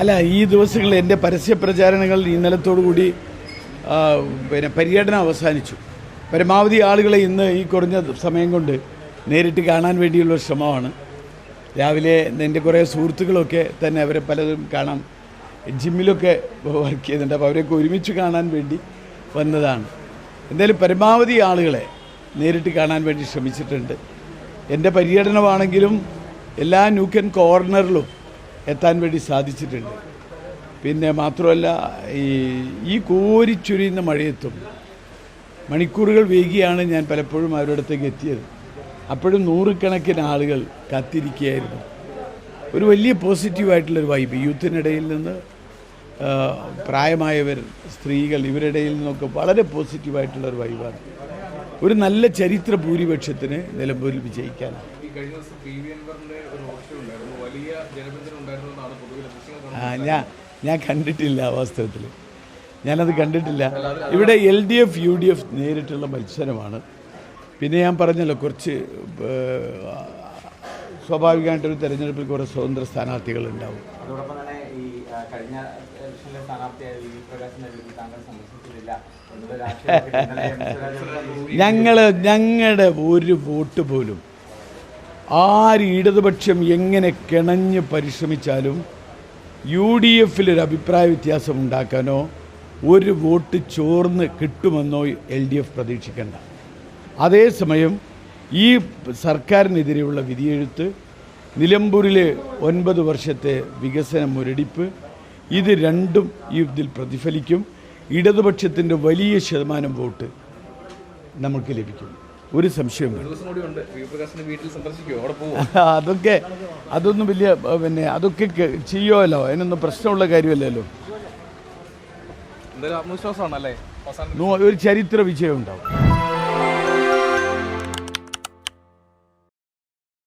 അല്ല ഈ ദിവസങ്ങളിൽ എന്റെ പരസ്യ പ്രചാരണങ്ങൾ ഇന്നലത്തോടു കൂടി പിന്നെ പര്യടനം അവസാനിച്ചു. പരമാവധി ആളുകളെ ഇന്ന് ഈ കുറഞ്ഞ സമയം കൊണ്ട് നേരിട്ട് കാണാൻ വേണ്ടിയുള്ള ശ്രമമാണ്. രാവിലെ എന്റെ കുറേ സുഹൃത്തുക്കളൊക്കെ തന്നെ അവരെ പലതും കാണാം. ജിമ്മിലൊക്കെ വർക്ക് ചെയ്യുന്നുണ്ട്. അപ്പോൾ അവരെയൊക്കെ ഒരുമിച്ച് കാണാൻ വേണ്ടി വന്നതാണ്. എന്തായാലും പരമാവധി ആളുകളെ നേരിട്ട് കാണാൻ വേണ്ടി ശ്രമിച്ചിട്ടുണ്ട്. എന്റെ പര്യടനമാണെങ്കിലും എല്ലാ ന്യൂക്കൻ കോർണറിലും എത്താൻ വേണ്ടി സാധിച്ചിട്ടുണ്ട്. പിന്നെ മാത്രമല്ല ഈ ഈ കോരിച്ചൊരിയുന്ന മഴയത്തും മണിക്കൂറുകൾ വൈകിയാണ് ഞാൻ പലപ്പോഴും അവരുടെ എത്തിയത്. അപ്പോഴും നൂറുകണക്കിന് ആളുകൾ കാത്തിരിക്കുകയായിരുന്നു. ഒരു വലിയ പോസിറ്റീവായിട്ടുള്ളൊരു വൈബ് യൂത്തിനിടയിൽ നിന്ന് പ്രായമായവർ സ്ത്രീകൾ ഇവരിടയിൽ നിന്നൊക്കെ വളരെ പോസിറ്റീവായിട്ടുള്ളൊരു വൈബാണ് ഒരു നല്ല ചരിത്ര ഭൂരിപക്ഷത്തിന് നിലമ്പൂരിൽ വിജയിക്കാനാണ്. ഞാൻ ഞാൻ കണ്ടിട്ടില്ല ആ വാസ്തവത്തിൽ. ഞാനത് കണ്ടിട്ടില്ല. ഇവിടെ L D F U D F നേരിട്ടുള്ള മത്സരമാണ്. പിന്നെ ഞാൻ പറഞ്ഞല്ലോ കുറച്ച് സ്വാഭാവികമായിട്ടൊരു തെരഞ്ഞെടുപ്പിൽ കുറേ സ്വതന്ത്ര സ്ഥാനാർത്ഥികൾ ഉണ്ടാവും അതോടൊപ്പം തന്നെ ഈ കഴിഞ്ഞ ഇലക്ഷനിലെ സ്ഥാനാർത്ഥിയായ വി വി പ്രകാശിനെ താങ്കൾ സന്ദർശിച്ചിട്ടില്ല. ഞങ്ങൾ ഞങ്ങളുടെ ഒരു വോട്ട് പോലും ആര് ഇടതുപക്ഷം എങ്ങനെ കിണഞ്ഞ് പരിശ്രമിച്ചാലും യു ഡി എഫിലൊരു അഭിപ്രായ വ്യത്യാസം ഉണ്ടാക്കാനോ ഒരു വോട്ട് ചോർന്ന് കിട്ടുമെന്നോ എൽ ഡി എഫ് പ്രതീക്ഷിക്കേണ്ട. അതേസമയം ഈ സർക്കാരിനെതിരെയുള്ള വിധിയെഴുത്ത് നിലമ്പൂരിലെ ഒൻപത് വർഷത്തെ വികസന മുരടിപ്പ് ഇത് രണ്ടും ഈ ഇതിൽ പ്രതിഫലിക്കും. ഇടതുപക്ഷത്തിന്റെ വലിയ ശതമാനം വോട്ട് നമുക്ക് ലഭിക്കും. ഒരു സംശയം അതൊക്കെ അതൊന്നും വലിയ പിന്നെ അതൊക്കെ ചെയ്യുമല്ലോ അതിനൊന്നും പ്രശ്നമുള്ള കാര്യമല്ലല്ലോ. ഒരു ചരിത്ര വിജയം ഉണ്ടാവും